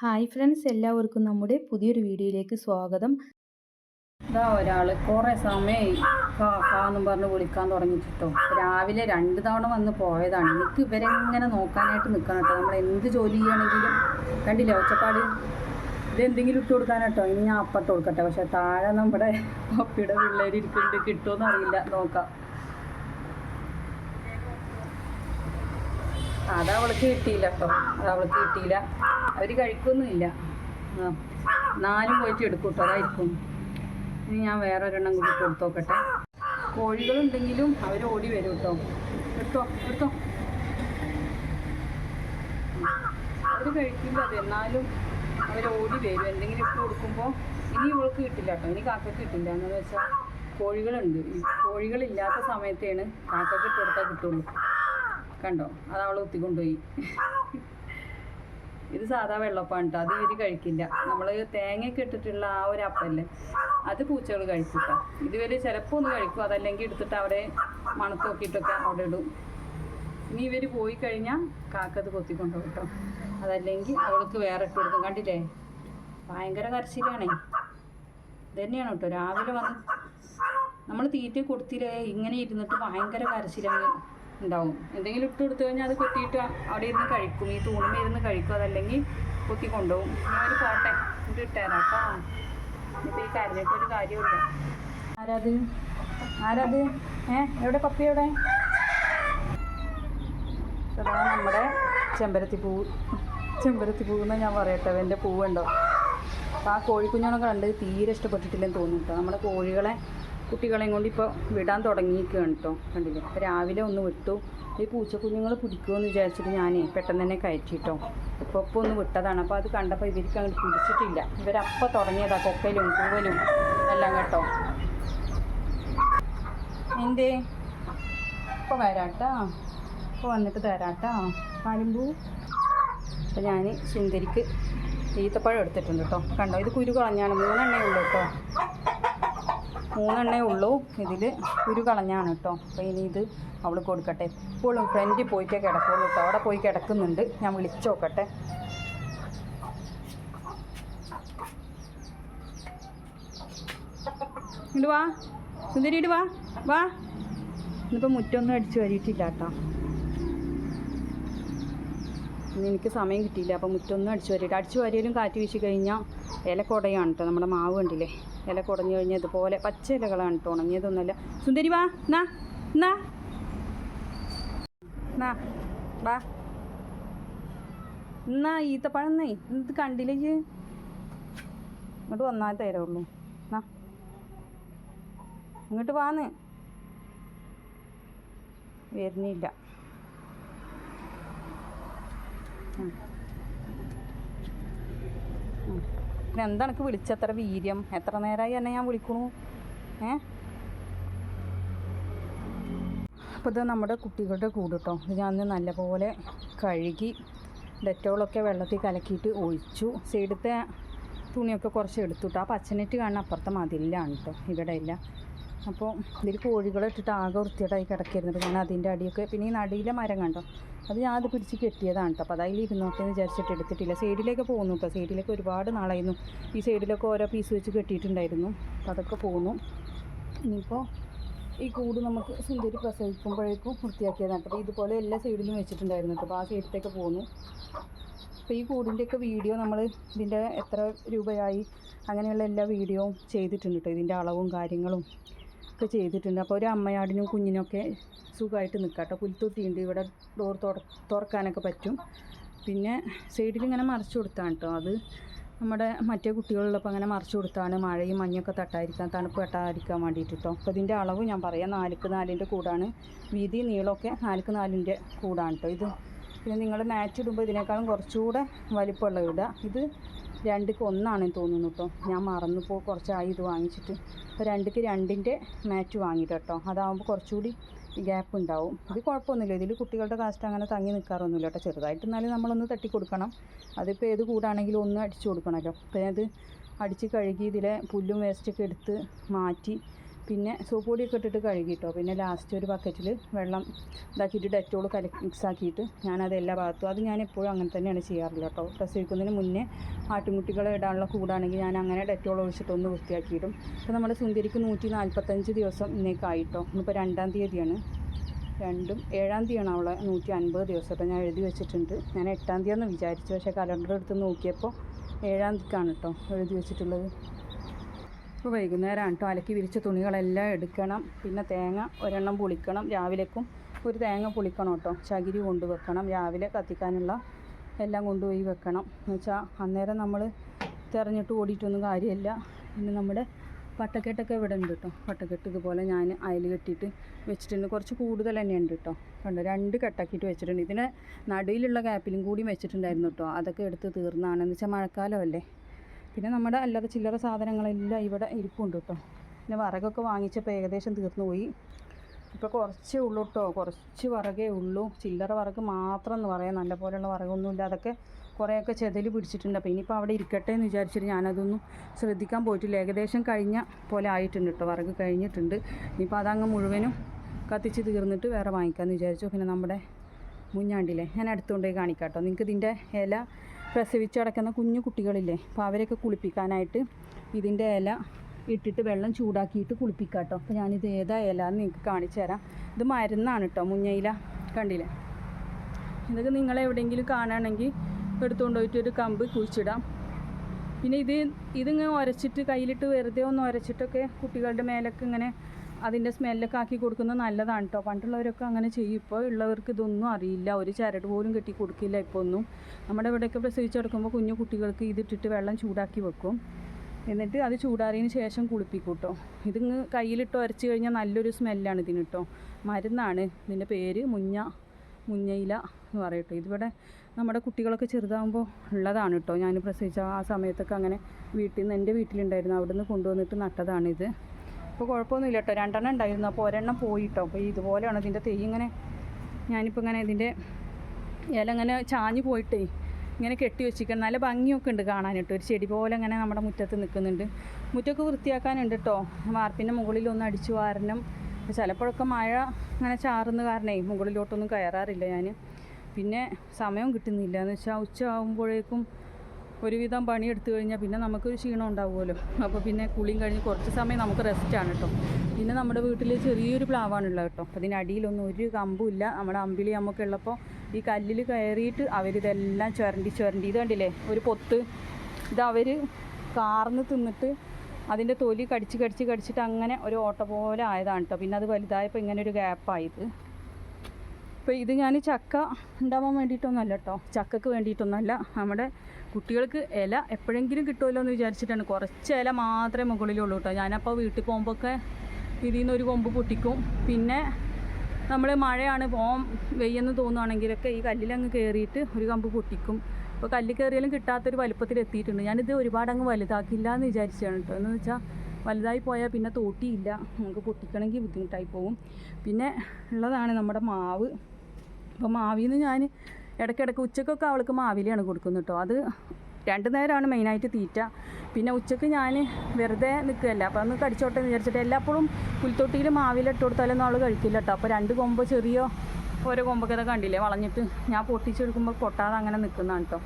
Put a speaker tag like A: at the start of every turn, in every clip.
A: Hi friends എല്ലാവർക്കും നമ്മുടെ പുതിയൊരു വീഡിയോയിലേക്ക് സ്വാഗതം.
B: ഇതാ ഒരാൾ കുറേ സമയം കാന്നും പറഞ്ഞ് വിളിക്കാൻ തുടങ്ങിയിട്ടോ രാവിലെ രണ്ട് തവണ വന്ന് പോയതാണ്. എനിക്ക് ഇവരെങ്ങനെ നോക്കാനായിട്ട് നിൽക്കണം കേട്ടോ? നമ്മൾ എന്ത് ജോലി ചെയ്യുകയാണെങ്കിലും കണ്ടില്ലേ ഒച്ചപ്പാട്? ഇതെന്തെങ്കിലും ഇട്ട് കൊടുക്കാനാട്ടോ ഇനി ഞാൻ അപ്പട്ട് കൊടുക്കട്ടെ. പക്ഷെ താഴെ നമ്മുടെ പപ്പിയുടെ പിള്ളേർ ഇരിക്കുന്നുണ്ട് കിട്ടുമെന്ന് എന്നറിയില്ല നോക്കാം. അത് അവൾക്ക് കിട്ടിയില്ല കേട്ടോ അത് അവൾക്ക് കിട്ടിയില്ല. അവർ കഴിക്കൊന്നുമില്ല. നാലും പോയിട്ട് എടുക്കും കേട്ടോ അതായിരിക്കും. ഇനി ഞാൻ വേറെ ഒരെണ്ണം കൂടി കൊടുത്തോക്കട്ടെ. കോഴികളുണ്ടെങ്കിലും അവർ ഓടി വരും കേട്ടോ എടുത്തോ എടുത്തോ. അവർ കഴിക്കില്ല അത് എന്നാലും അവർ ഓടി വരും. എന്തെങ്കിലും ഇട്ട് കൊടുക്കുമ്പോൾ ഇനി ഇവൾക്ക് കിട്ടില്ല കേട്ടോ ഇനി കാക്കക്ക് കിട്ടില്ല. എന്ന് വെച്ചാൽ കോഴികളുണ്ട്. കോഴികളില്ലാത്ത സമയത്താണ് കാക്കക്ക് ഇട്ട് കൊടുത്താൽ കിട്ടുള്ളൂ. കണ്ടോ? അത് അവൾ ഒത്തിക്കൊണ്ടുപോയി ഇത് സാധാ വെള്ളപ്പാണ് കേട്ടോ അത് ഇവർ കഴിക്കില്ല. നമ്മൾ തേങ്ങയൊക്കെ ഇട്ടിട്ടുള്ള ആ ഒരു അപ്പല്ലേ? അത് പൂച്ചകൾ കഴിക്കും ഇത് ഇതുവരെ ചിലപ്പോൾ ഒന്ന് കഴിക്കും. അതല്ലെങ്കിൽ എടുത്തിട്ട് അവിടെ മണത്ത് നോക്കിയിട്ടൊക്കെ അവിടെ ഇടും. ഇനി ഇവർ പോയി കഴിഞ്ഞാൽ കാക്കത് കൊത്തിക്കൊണ്ടു കേട്ടോ അതല്ലെങ്കിൽ അവൾക്ക് വേറെ ഇട്ട് കൊടുക്കും. കണ്ടില്ലേ? ഭയങ്കര കരച്ചിലാണേ. ഇത് തന്നെയാണ് കേട്ടോ രാവിലെ വന്ന് നമ്മൾ തീറ്റ കൊടുത്തില്ലേ? ഇങ്ങനെ ഇരുന്നിട്ട് ഭയങ്കര കരച്ചിലാണ് ഉണ്ടാവും. എന്തെങ്കിലും ഇട്ട് കൊടുത്തു കഴിഞ്ഞാൽ അത് കൊത്തിയിട്ട് അവിടെ ഇരുന്ന് കഴിക്കും. ഈ തൂണിൽ ഇരുന്ന് കഴിക്കും. അതല്ലെങ്കിൽ കൊത്തി കൊണ്ടുപോകും. ഞാൻ പോട്ടെ ഇത് ഇട്ടേരാം കേട്ടോ. ഇപ്പം ഈ കരഞ്ഞിട്ട് ഒരു കാര്യമില്ല ആരാത്? ആരാത്? ഏ? എവിടെ? പപ്പി എവിടെ? നമ്മുടെ ചെമ്പരത്തി പൂ. ചെമ്പരത്തി പൂവ് എന്ന് ഞാൻ പറയട്ടെ. എന്റെ പൂവുണ്ടോ? അപ്പോൾ ആ കോഴിക്കുഞ്ഞുങ്ങളൊക്കെ കണ്ട് തീരെ ഇഷ്ടപ്പെട്ടിട്ടില്ലെന്ന് തോന്നുന്നു നമ്മുടെ കോഴികളെ കുട്ടികളെയും കൊണ്ട് ഇപ്പോൾ വിടാൻ തുടങ്ങിയിരിക്കുകയാണ് കേട്ടോ കണ്ടില്ലേ? അപ്പോൾ രാവിലെ ഒന്ന് വിട്ടു. ഈ പൂച്ചക്കുഞ്ഞുങ്ങൾ പിടിക്കുമെന്ന് വിചാരിച്ചിട്ട് ഞാനേ പെട്ടെന്ന് തന്നെ കയറ്റിട്ടോ. ഇപ്പോൾ ഇപ്പോൾ ഒന്ന് വിട്ടതാണ്. അപ്പോൾ അത് കണ്ടപ്പോൾ ഇവർക്ക് അങ്ങോട്ട് പിടിച്ചിട്ടില്ല. ഇവരപ്പോൾ തുടങ്ങിയതാ കൊക്കയിലും പൂവലും എല്ലാം കേട്ടോ. എന്തേ ഇപ്പോൾ വരാട്ടോ? ഇപ്പോൾ വന്നിട്ട് തരാട്ടാ? പാലുമ്പൂ? അപ്പോൾ ഞാൻ സുന്ദരിക്ക് ഈത്തപ്പഴം എടുത്തിട്ടുണ്ട് കേട്ടോ കണ്ടോ? ഇത് കുരു കളഞ്ഞാണ്. മൂന്നെണ്ണേ ഉള്ളൂ കേട്ടോ മൂന്നെണ്ണേ ഉള്ളൂ. ഇതിൽ ഒരു കളഞ്ഞാണ് കേട്ടോ അപ്പോൾ ഇനി ഇത് അവൾ കൊടുക്കട്ടെ. എപ്പോഴും ഫ്രണ്ടിൽ പോയിട്ടേ കിടക്കുള്ളൂ കേട്ടോ അവിടെ പോയി കിടക്കുന്നുണ്ട്. ഞാൻ വിളിച്ചു നോക്കട്ടെ. ഇങ്ങോട്ട് വാ. സുന്ദരി ഇട് വാ. വാ. ഇന്നിപ്പോൾ മുറ്റൊന്നും അടിച്ചു വരിയിട്ടില്ല കേട്ടോ എനിക്ക് സമയം കിട്ടിയില്ല. അപ്പോൾ മുറ്റൊന്നും അടിച്ചു വരില്ല അടിച്ചു വരിയാലും കാറ്റ് വീശി കഴിഞ്ഞാൽ ഇല കുടയാണ് കേട്ടോ നമ്മുടെ മാവ് കണ്ടില്ലേ? ഇല കുടഞ്ഞു കഴിഞ്ഞാൽ ഇതുപോലെ പച്ച ഇലകളാണ് കേട്ടോ ഉണങ്ങിയതൊന്നുമല്ല സുന്ദരി വാ നാ നാ നാ വാ. എന്നാ ഈത്തപ്പഴം എന്നേ ഇത് കണ്ടില്ലേ? ഇങ്ങോട്ട് വന്നാൽ തരുള്ളൂ എന്നാ ഇങ്ങോട്ട് വാന്ന്. വരുന്നില്ല. പിന്നെ എന്താ എനിക്ക് വിളിച്ചത്ര വീര്യം? എത്ര നേരമായി എന്നെ ഞാൻ വിളിക്കണു? ഏ? അപ്പോൾ ഇത് നമ്മുടെ കുട്ടികളുടെ കൂട് ഇത് ഞാൻ നല്ലപോലെ കഴുകി ഡെറ്റോളൊക്കെ വെള്ളത്തിൽ കലക്കിയിട്ട് ഒഴിച്ചു. സൈഡത്തെ തുണിയൊക്കെ കുറച്ച് എടുത്തുട്ടോ ആ പച്ചനെറ്റ് കാണുന്ന അപ്പുറത്തെ മതിലാണ് കേട്ടോ ഇവിടെ ഇല്ല അപ്പോൾ ഇതിൽ കോഴികളെ ഇട്ടിട്ട് ആകെ വൃത്തിയായിട്ടായി കിടക്കരുന്നത് ഞാൻ അതിന്റെ അടിയൊക്കെ പിന്നെ ഈ നടിയിലെ മരം കണ്ടോ? അത് ഞാൻ അത് പിടിച്ച് കെട്ടിയതാണ് കേട്ടോ. അപ്പോൾ അതിൽ ഇരുന്നോട്ടെ എന്ന് വിചാരിച്ചിട്ട് എടുത്തിട്ടില്ല. സൈഡിലേക്ക് പോകുന്നു കേട്ടോ. സൈഡിലേക്ക് ഒരുപാട് നാളായിരുന്നു. ഈ സൈഡിലൊക്കെ ഓരോ പീസ് വെച്ച് കെട്ടിയിട്ടുണ്ടായിരുന്നു. അപ്പോൾ അതൊക്കെ പോകുന്നു ഇനിയിപ്പോൾ ഈ കൂട് നമുക്ക് സുന്ദരി പ്രസവിക്കുമ്പോഴേക്കും വൃത്തിയാക്കിയതാണ് അപ്പോൾ ഇതുപോലെ എല്ലാ സൈഡിലും വെച്ചിട്ടുണ്ടായിരുന്നു കേട്ടോ. അപ്പോൾ ആ സൈഡിലേക്ക് പോകുന്നു അപ്പോൾ ഈ കൂടിന്റെയൊക്കെ വീഡിയോ നമ്മൾ ഇതിന്റെ എത്ര രൂപയായി? അങ്ങനെയുള്ള എല്ലാ വീഡിയോയും ചെയ്തിട്ടുണ്ട് കേട്ടോ. ഇതിന്റെ അളവും കാര്യങ്ങളും ഒക്കെ ചെയ്തിട്ടുണ്ട്. അപ്പോൾ ഒരു അമ്മയാടിനും കുഞ്ഞിനൊക്കെ സുഖമായിട്ട് നിൽക്കാം കേട്ടോ പുൽത്തൊട്ടിയുണ്ട്. ഇവിടെ ഡോർ തുറ തുറക്കാനൊക്കെ പറ്റും. പിന്നെ സൈഡിൽ ഇങ്ങനെ മറിച്ച് കൊടുത്താണ് കേട്ടോ അത് നമ്മുടെ മറ്റേ കുട്ടികളുള്ളപ്പോൾ അങ്ങനെ മറിച്ച് കൊടുത്താണ്. മഴയും മഞ്ഞൊക്കെ തട്ടാതിരിക്കാൻ തണുപ്പ് തട്ടാതിരിക്കാൻ വേണ്ടിയിട്ട് കേട്ടോ അപ്പോൾ ഇതിന്റെ അളവ് ഞാൻ പറയാം. നാലുക്ക് നാലിന്റെ കൂടാണ്. വീതി നീളമൊക്കെ നാലുക്ക് നാലിന്റെ കൂടാണ് കേട്ടോ ഇത് പിന്നെ നിങ്ങൾ മാറ്റ് ഇടുമ്പോൾ ഇതിനേക്കാളും കുറച്ചുകൂടെ വലിപ്പമുള്ള ഇടുക. ഇത് രണ്ടിക്ക് ഒന്നാണെന്ന് തോന്നുന്നു കേട്ടോ ഞാൻ മറന്നുപോ കുറച്ചായി ഇത് വാങ്ങിച്ചിട്ട്. അപ്പോൾ രണ്ടിക്ക് രണ്ടിന്റെ മാറ്റ് വാങ്ങിയിട്ട് കേട്ടോ അതാകുമ്പോൾ കുറച്ചുകൂടി ഗ്യാപ്പ് ഉണ്ടാവും. ഇത് കുഴപ്പമൊന്നുമില്ല. ഇതിൽ കുട്ടികളുടെ കാസ്റ്റ് അങ്ങനെ തങ്ങി നിൽക്കാറൊന്നുമില്ല കേട്ടോ ചെറുതായിട്ട് എന്നാലും നമ്മളൊന്ന് തട്ടി കൊടുക്കണം അതിപ്പോൾ ഏത് കൂടാണെങ്കിലും ഒന്ന് അടിച്ചു കൊടുക്കണമല്ലോ അപ്പോൾ അത് അടിച്ച് കഴുകി ഇതിലെ പുല്ലും വേസ്റ്റൊക്കെ എടുത്ത് മാറ്റി പിന്നെ സോപ്പ് പൊടിയൊക്കെ ഇട്ടിട്ട് കഴുകിട്ടോ. പിന്നെ ലാസ്റ്റ് ഒരു ബക്കറ്റിൽ വെള്ളം ഇതാക്കിയിട്ട് ഡെറ്റോൾ കല മിക്സ് ആക്കിയിട്ട് ഞാനത് എല്ലാ ഭാഗത്തും അത് ഞാൻ എപ്പോഴും അങ്ങനെ തന്നെയാണ് ചെയ്യാറില്ല കേട്ടോ പ്രസവിക്കുന്നതിന് മുന്നേ ആട്ടുംകുട്ടികളെ ഇടാനുള്ള കൂടാണെങ്കിൽ ഞാൻ അങ്ങനെ ഡെറ്റോൾ ഒഴിച്ചിട്ടൊന്ന് വൃത്തിയാക്കിയിടും. അപ്പോൾ നമ്മുടെ സുന്ദരിക്ക് നൂറ്റി നാൽപ്പത്തഞ്ച് ദിവസം ഇന്നേക്കായിട്ടോ. ഇന്നിപ്പോൾ രണ്ടാം തീയതിയാണ്. രണ്ടും ഏഴാം തീയതിയാണ് അവളെ നൂറ്റി അൻപത് ദിവസം. അപ്പോൾ ഞാൻ എഴുതി വെച്ചിട്ടുണ്ട്. ഞാൻ എട്ടാം തീയതി എന്ന് വിചാരിച്ചു. പക്ഷേ കലണ്ടർ എടുത്ത് നോക്കിയപ്പോൾ ഏഴാം തീയതിക്കാണ് കേട്ടോ എഴുതി വെച്ചിട്ടുള്ളത്. ഇപ്പോൾ വൈകുന്നേരമാണ് കേട്ടോ അലക്കി വിരിച്ച തുണികളെല്ലാം എടുക്കണം. പിന്നെ തേങ്ങ ഒരെണ്ണം പുളിക്കണം. രാവിലേക്കും ഒരു തേങ്ങ പുളിക്കണം കേട്ടോ ചകിരി കൊണ്ടുവെക്കണം. രാവിലെ കത്തിക്കാനുള്ള എല്ലാം കൊണ്ടുപോയി വെക്കണം. എന്ന് വെച്ചാൽ അന്നേരം നമ്മൾ തിരഞ്ഞിട്ട് ഓടിയിട്ടൊന്നും കാര്യമില്ല. പിന്നെ നമ്മുടെ പട്ടക്കെട്ടൊക്കെ ഇവിടെ ഉണ്ട് കേട്ടോ പട്ടക്കെട്ട് ഇതുപോലെ ഞാൻ അയൽ കെട്ടിയിട്ട് വെച്ചിട്ടുണ്ട്. കുറച്ച് കൂടുതൽ തന്നെ ഉണ്ട് കേട്ടോ കണ്ടോ? രണ്ട് കെട്ടാക്കിയിട്ട് വെച്ചിട്ടുണ്ട്. ഇതിന് നടുവിലുള്ള ഗ്യാപ്പിലും കൂടി വെച്ചിട്ടുണ്ടായിരുന്നു കേട്ടോ അതൊക്കെ എടുത്ത് തീർന്നാണ്. എന്ന് വെച്ചാൽ മഴക്കാലമല്ലേ പിന്നെ നമ്മുടെ അല്ലാതെ ചില്ലറ സാധനങ്ങളെല്ലാം ഇവിടെ ഇരിപ്പുണ്ട് കേട്ടോ. പിന്നെ വിറകൊക്കെ വാങ്ങിച്ചപ്പോൾ ഏകദേശം തീർന്നു പോയി. ഇപ്പോൾ കുറച്ചേ ഉള്ളൂ കേട്ടോ. കുറച്ച് വിറകേ ഉള്ളൂ. ചില്ലറ വിറക് മാത്രം എന്ന് പറയാം. നല്ല പോലെയുള്ള വിറകൊന്നുമില്ല. അതൊക്കെ കുറേയൊക്കെ ചെതൽ പിടിച്ചിട്ടുണ്ട്. അപ്പോൾ ഇനിയിപ്പോൾ അവിടെ ഇരിക്കട്ടെ എന്ന് വിചാരിച്ചിട്ട് ഞാനതൊന്നും ശ്രദ്ധിക്കാൻ പോയിട്ടില്ല. ഏകദേശം കഴിഞ്ഞ പോലെ ആയിട്ടുണ്ട് കേട്ടോ. വിറക് കഴിഞ്ഞിട്ടുണ്ട്. ഇനിയിപ്പോൾ അതങ്ങ് മുഴുവനും കത്തിച്ച് തീർന്നിട്ട് വേറെ വാങ്ങിക്കാമെന്ന് വിചാരിച്ചു. പിന്നെ നമ്മുടെ മുഞ്ഞാണ്ടിലെ ഞാൻ അടുത്തുകൊണ്ടേ കാണിക്കാം കേട്ടോ. നിങ്ങൾക്ക് ഇതിന്റെ ഇല പ്രസവിച്ച് കിടക്കുന്ന കുഞ്ഞു കുട്ടികളില്ലേ അപ്പോൾ അവരെയൊക്കെ കുളിപ്പിക്കാനായിട്ട് ഇതിന്റെ ഇല ഇട്ടിട്ട് വെള്ളം ചൂടാക്കിയിട്ട് കുളിപ്പിക്കാം കേട്ടോ അപ്പോൾ ഞാനിത് ഏതാ ഇല എന്ന് നിങ്ങൾക്ക് കാണിച്ചു തരാം. ഇത് മരുന്നാണ് കേട്ടോ മുഞ്ഞയില. കണ്ടില്ലേ? ഇതൊക്കെ നിങ്ങൾ എവിടെയെങ്കിലും കാണുകയാണെങ്കിൽ എടുത്തുകൊണ്ട് പോയിട്ട് ഒരു കമ്പ് കുഴിച്ചിടാം. പിന്നെ ഇത് ഇതിങ്ങനെ ഉരച്ചിട്ട് കയ്യിലിട്ട് വെറുതെ ഒന്ന് ഉരച്ചിട്ടൊക്കെ കുട്ടികളുടെ മേലൊക്കെ ഇങ്ങനെ അതിന്റെ സ്മെല്ലൊക്കെ ആക്കി കൊടുക്കുന്നത് നല്ലതാണ് കേട്ടോ പണ്ടുള്ളവരൊക്കെ അങ്ങനെ ചെയ്യും. ഇപ്പോൾ ഉള്ളവർക്ക് ഇതൊന്നും അറിയില്ല. ഒരു ചരട് പോലും കെട്ടി കൊടുക്കില്ല ഇപ്പോൾ ഒന്നും. നമ്മുടെ ഇവിടെയൊക്കെ പ്രസവിച്ചെടുക്കുമ്പോൾ കുഞ്ഞു കുട്ടികൾക്ക് ഇതിട്ടിട്ട് വെള്ളം ചൂടാക്കി വെക്കും. എന്നിട്ട് അത് ചൂടാറിയതിന് ശേഷം കുളിപ്പിക്കും കേട്ടോ ഇതിങ്ങ് കയ്യിലിട്ട് ഉരച്ച് കഴിഞ്ഞാൽ നല്ലൊരു സ്മെല്ലാണ് ഇതിന് കേട്ടോ മരുന്നാണ്. ഇതിന്റെ പേര് മുഞ്ഞ മുഞ്ഞയില എന്ന് പറയട്ടോ ഇതിവിടെ നമ്മുടെ കുട്ടികളൊക്കെ ചെറുതാകുമ്പോൾ ഉള്ളതാണ് കേട്ടോ ഞാൻ പ്രസവിച്ച ആ സമയത്തൊക്കെ അങ്ങനെ വീട്ടിൽ നിന്ന് എന്റെ വീട്ടിലുണ്ടായിരുന്നു. അവിടെ നിന്ന് കൊണ്ടുവന്നിട്ട് നട്ടതാണിത്. ഇപ്പോൾ കുഴപ്പമൊന്നുമില്ല കേട്ടോ. രണ്ടെണ്ണം ഉണ്ടായിരുന്നു. അപ്പോൾ ഒരെണ്ണം പോയിട്ടോ. അപ്പോൾ ഇതുപോലെയാണ് ഇതിന്റെ തെയ്യ് ഇങ്ങനെ ഞാനിപ്പോൾ ഇങ്ങനെ ഇതിന്റെ ഇല ഇങ്ങനെ ചാഞ്ഞ് പോയിട്ടേ ഇങ്ങനെ കെട്ടി വെച്ചിരിക്കണം നല്ല ഭംഗിയൊക്കെ ഉണ്ട് കാണാൻ കേട്ടോ ഒരു ചെടി പോലെ ഇങ്ങനെ നമ്മുടെ മുറ്റത്ത് നിൽക്കുന്നുണ്ട്. മുറ്റമൊക്കെ വൃത്തിയാക്കാനുണ്ട് കേട്ടോ. വാർപ്പിന്റെ മുകളിലൊന്ന് അടിച്ചു വാരണം. ചിലപ്പോഴൊക്കെ മഴ ഇങ്ങനെ ചാറുന്ന കാരണേ മുകളിലോട്ടൊന്നും കയറാറില്ല ഞാൻ പിന്നെ സമയം കിട്ടുന്നില്ല. എന്ന് വെച്ചാൽ ഉച്ച ആകുമ്പോഴേക്കും ഒരുവിധം പണിയെടുത്തു കഴിഞ്ഞാൽ പിന്നെ നമുക്കൊരു ക്ഷീണം ഉണ്ടാവുമല്ലോ. അപ്പോൾ പിന്നെ കുളിയും കഴിഞ്ഞ് കുറച്ച് സമയം നമുക്ക് റെസ്റ്റാണ് കേട്ടോ പിന്നെ നമ്മുടെ വീട്ടിൽ ചെറിയൊരു പ്ലാവാണുള്ളത് കേട്ടോ അപ്പോൾ അതിനടിയിലൊന്നും ഒരു കമ്പുമില്ല നമ്മുടെ അമ്പിളി അമ്മൊക്കെ ഉള്ളപ്പോൾ ഈ കല്ലിൽ കയറിയിട്ട് അവരിതെല്ലാം ചുരണ്ടി ചുരണ്ടി. ഇത് കണ്ടില്ലേ? ഒരു പൊത്ത്. ഇത് അവർ കാർന്ന് തിന്നിട്ട് അതിന്റെ തൊലി കടിച്ച് കടിച്ച് കടിച്ചിട്ട് അങ്ങനെ ഒരു ഓട്ട പോലെ ആയതാണ് കേട്ടോ പിന്നെ അത് വലുതായപ്പോൾ ഇങ്ങനെ ഒരു ഗ്യാപ്പായത് ഇപ്പോൾ ഇത് ഞാൻ ചക്ക ഉണ്ടാവാൻ വേണ്ടിയിട്ടൊന്നുമല്ല കേട്ടോ ചക്കക്ക് വേണ്ടിയിട്ടൊന്നുമല്ല. നമ്മുടെ കുട്ടികൾക്ക് ഇല എപ്പോഴെങ്കിലും കിട്ടുമല്ലോ എന്ന് വിചാരിച്ചിട്ടാണ്. കുറച്ച് ഇല മാത്രമേ മുകളിലുള്ളൂ കേട്ടോ ഞാനപ്പോൾ വീട്ടിൽ പോകുമ്പോഴൊക്കെ ഇതിൽ നിന്ന് ഒരു കൊമ്പ് പൊട്ടിക്കും. പിന്നെ നമ്മൾ മഴയാണ് പോകാൻ വെയ്യെന്ന് തോന്നുവാണെങ്കിലൊക്കെ ഈ കല്ലിലങ്ങ് കയറിയിട്ട് ഒരു കമ്പ് പൊട്ടിക്കും. ഇപ്പോൾ കല്ല് കയറിയാലും കിട്ടാത്തൊരു വലുപ്പത്തിൽ എത്തിയിട്ടുണ്ട്. ഞാനിത് ഒരുപാട് അങ്ങ് വലുതാക്കില്ല എന്ന് വിചാരിച്ചാണ് കേട്ടോ എന്ന് വെച്ചാൽ വലുതായി പോയാൽ പിന്നെ തോട്ടിയില്ല. നമുക്ക് പൊട്ടിക്കണമെങ്കിൽ ബുദ്ധിമുട്ടായി പോകും പിന്നെ ഉള്ളതാണ് നമ്മുടെ മാവ്. അപ്പോൾ മാവിൽ നിന്ന് ഞാൻ ഇടയ്ക്കിടയ്ക്ക് ഉച്ചക്കൊക്കെ അവൾക്ക് മാവിലെയാണ് കൊടുക്കുന്നത് കേട്ടോ. അത് രണ്ട് നേരമാണ് മെയിനായിട്ട് തീറ്റ. പിന്നെ ഉച്ചയ്ക്ക് ഞാൻ വെറുതെ നിൽക്കുകയല്ല. അപ്പോൾ അന്ന് കടിച്ചോട്ടെ എന്ന് വിചാരിച്ചിട്ട് എല്ലാപ്പോഴും പുൽത്തൊട്ടിയിൽ മാവിലിട്ട് കൊടുത്താലൊന്നും അവൾ കഴിക്കില്ല കേട്ടോ. അപ്പോൾ രണ്ട് കൊമ്പ് ചെറിയോ ഓരോ കൊമ്പൊക്കെ കണ്ടില്ലേ? വളഞ്ഞിട്ട് ഞാൻ പൊട്ടിച്ചെടുക്കുമ്പോൾ പൊട്ടാതെ അങ്ങനെ നിൽക്കുന്നതാണ് കേട്ടോ.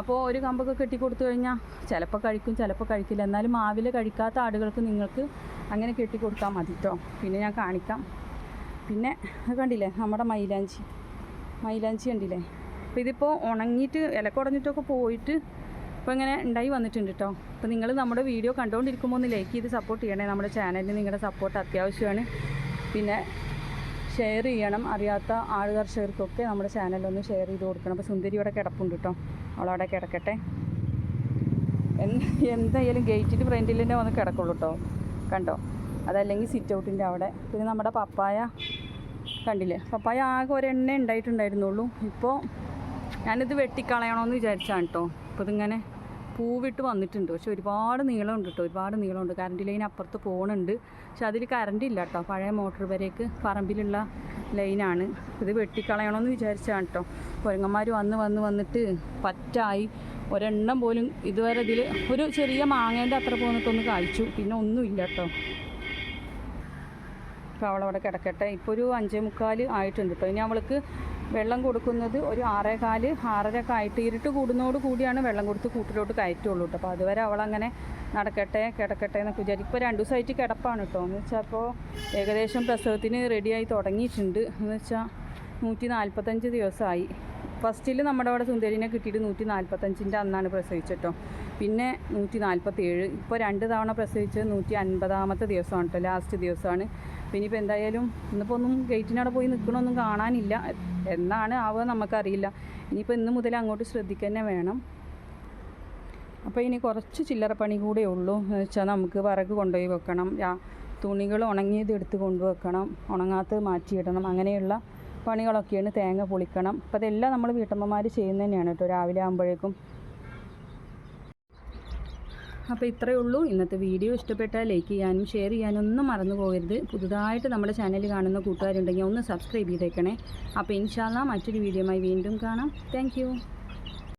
B: അപ്പോൾ ഒരു കമ്പൊക്കെ കെട്ടി കൊടുത്തു കഴിഞ്ഞാൽ ചിലപ്പോൾ കഴിക്കും ചിലപ്പോൾ കഴിക്കില്ല. എന്നാലും മാവിൽ കഴിക്കാത്ത ആടുകൾക്ക് നിങ്ങൾക്ക് അങ്ങനെ കെട്ടി കൊടുത്താൽ മതി കേട്ടോ. പിന്നെ ഞാൻ കാണിക്കാം. പിന്നെ കണ്ടില്ലേ? നമ്മുടെ മൈലാഞ്ചി. മൈലാഞ്ചി കണ്ടില്ലേ? അപ്പോൾ ഇതിപ്പോൾ ഉണങ്ങിയിട്ട് ഇല ഇലക്കുടഞ്ഞിട്ടൊക്കെ പോയിട്ട് ഇപ്പോൾ ഇങ്ങനെ ഉണ്ടായി വന്നിട്ടുണ്ട് കേട്ടോ അപ്പോൾ നിങ്ങൾ നമ്മുടെ വീഡിയോ കണ്ടുകൊണ്ടിരിക്കുമ്പോൾ ഒന്ന് ലൈക്ക് ചെയ്ത് സപ്പോർട്ട് ചെയ്യണേ. നമ്മുടെ ചാനലിന് നിങ്ങളുടെ സപ്പോർട്ട് അത്യാവശ്യമാണ്. പിന്നെ ഷെയർ ചെയ്യണം. അറിയാത്ത ആളുകർഷകർക്കൊക്കെ നമ്മുടെ ചാനലൊന്ന് ഷെയർ ചെയ്ത് കൊടുക്കണം. അപ്പോൾ സുന്ദരി ഇവിടെ കിടപ്പുണ്ട് കേട്ടോ അവളവിടെ കിടക്കട്ടെ. എന്ത് എന്തായാലും ഗേറ്റിന്റെ ഫ്രണ്ടിൽ തന്നെ വന്ന് കിടക്കുള്ളൂ കേട്ടോ കണ്ടോ? അതല്ലെങ്കിൽ സിറ്റ് ഔട്ടിന്റെ അവിടെ. പിന്നെ നമ്മുടെ പപ്പായ കണ്ടില്ലേ? പപ്പായ ആകെ ഒരെണ്ണ ഉണ്ടായിട്ടുണ്ടായിരുന്നുള്ളൂ. ഇപ്പോൾ ഞാനിത് വെട്ടിക്കളയണമെന്ന് വിചാരിച്ചാണ് കേട്ടോ ഇപ്പോൾ ഇതിങ്ങനെ പൂവിട്ട് വന്നിട്ടുണ്ട്. പക്ഷെ ഒരുപാട് നീളമുണ്ട് കേട്ടോ ഒരുപാട് നീളമുണ്ട്. കറണ്ട് ലൈൻ അപ്പുറത്ത് പോകുന്നുണ്ട് പക്ഷെ അതിൽ കറണ്ട് ഇല്ല കേട്ടോ പഴയ മോട്ടോർ വരേക്ക് പറമ്പിലുള്ള ലൈനാണ് ഇത് വെട്ടിക്കളയണമെന്ന് വിചാരിച്ചാണ് കേട്ടോ കുരങ്ങന്മാർ വന്ന് വന്ന് വന്നിട്ട് പറ്റായി. ഒരെണ്ണം പോലും ഇതുവരെ ഇതിൽ ഒരു ചെറിയ മാങ്ങേന്റെ അത്ര പോന്നിട്ടൊന്ന് കായ്ച്ചു. പിന്നെ ഒന്നുമില്ല കേട്ടോ അപ്പോൾ അവളവിടെ കിടക്കട്ടെ. ഇപ്പോൾ ഒരു അഞ്ചേ മുക്കാൽ ആയിട്ടുണ്ട് കേട്ടോ ഇനി അവൾക്ക് വെള്ളം കൊടുക്കുന്നത് ഒരു ആറേ കാൽ ആറരയൊക്കെ ആയിട്ട് ഇരുട്ട് കൂടുന്നതോട് കൂടിയാണ് വെള്ളം കൊടുത്ത് കൂട്ടിലോട്ട് കയറ്റുള്ളൂ കേട്ടോ അപ്പോൾ അതുവരെ അവളങ്ങനെ നടക്കട്ടെ കിടക്കട്ടെ എന്നൊക്കെ വിചാരിക്കും. ഇപ്പോൾ രണ്ട് ദിവസമായിട്ട് കിടപ്പാണ് കേട്ടോ എന്ന് വെച്ചാൽ അപ്പോൾ ഏകദേശം പ്രസവത്തിന് റെഡിയായി തുടങ്ങിയിട്ടുണ്ട്. എന്ന് വെച്ചാൽ നൂറ്റി നാൽപ്പത്തഞ്ച് ദിവസമായി. ഫസ്റ്റിൽ നമ്മുടെ അവിടെ സുന്ദരിനെ കിട്ടിയിട്ട് നൂറ്റി നാൽപ്പത്തഞ്ചിന്റെ അന്നാണ് പ്രസവിച്ചിട്ടോ. പിന്നെ നൂറ്റി നാൽപ്പത്തേഴ് ഇപ്പോൾ രണ്ട് തവണ പ്രസവിച്ചത് നൂറ്റി അൻപതാമത്തെ ദിവസമാണ് കേട്ടോ ലാസ്റ്റ് ദിവസമാണ്. പിന്നെ ഇപ്പോൾ എന്തായാലും ഇന്നിപ്പോൾ ഒന്നും ഗേറ്റിനവിടെ പോയി നിൽക്കണമൊന്നും കാണാനില്ല. എന്നാണ് ആവുക നമുക്കറിയില്ല. ഇനിയിപ്പോൾ ഇന്ന് മുതൽ അങ്ങോട്ട് ശ്രദ്ധിക്കുക വേണം. അപ്പോൾ ഇനി കുറച്ച് ചില്ലറ പണി കൂടെ ഉള്ളൂ. എന്ന് വെച്ചാൽ നമുക്ക് വിറക് കൊണ്ടുപോയി വെക്കണം. തുണികൾ ഉണങ്ങിയത് എടുത്ത് കൊണ്ടുവെക്കണം. ഉണങ്ങാത്തത് മാറ്റിയിടണം. അങ്ങനെയുള്ള പണികളൊക്കെയാണ് തേങ്ങ പൊളിക്കണം. അപ്പോൾ അതെല്ലാം നമ്മൾ വീട്ടമ്മമാർ ചെയ്യുന്നത് തന്നെയാണ് കേട്ടോ രാവിലെ ആകുമ്പോഴേക്കും അപ്പോൾ ഇത്രയേ ഉള്ളൂ. ഇന്നത്തെ വീഡിയോ ഇഷ്ടപ്പെട്ടാൽ ലൈക്ക് ചെയ്യാനും ഷെയർ ചെയ്യാനും ഒന്നും മറന്നു പോകരുത്. പുതുതായിട്ട് നമ്മുടെ ചാനൽ കാണുന്ന കൂട്ടുകാരുണ്ടെങ്കിൽ ഒന്ന് സബ്സ്ക്രൈബ് ചെയ്തേക്കണേ. അപ്പോൾ ഇൻഷാല്ല മറ്റൊരു വീഡിയോയുമായി വീണ്ടും കാണാം. താങ്ക്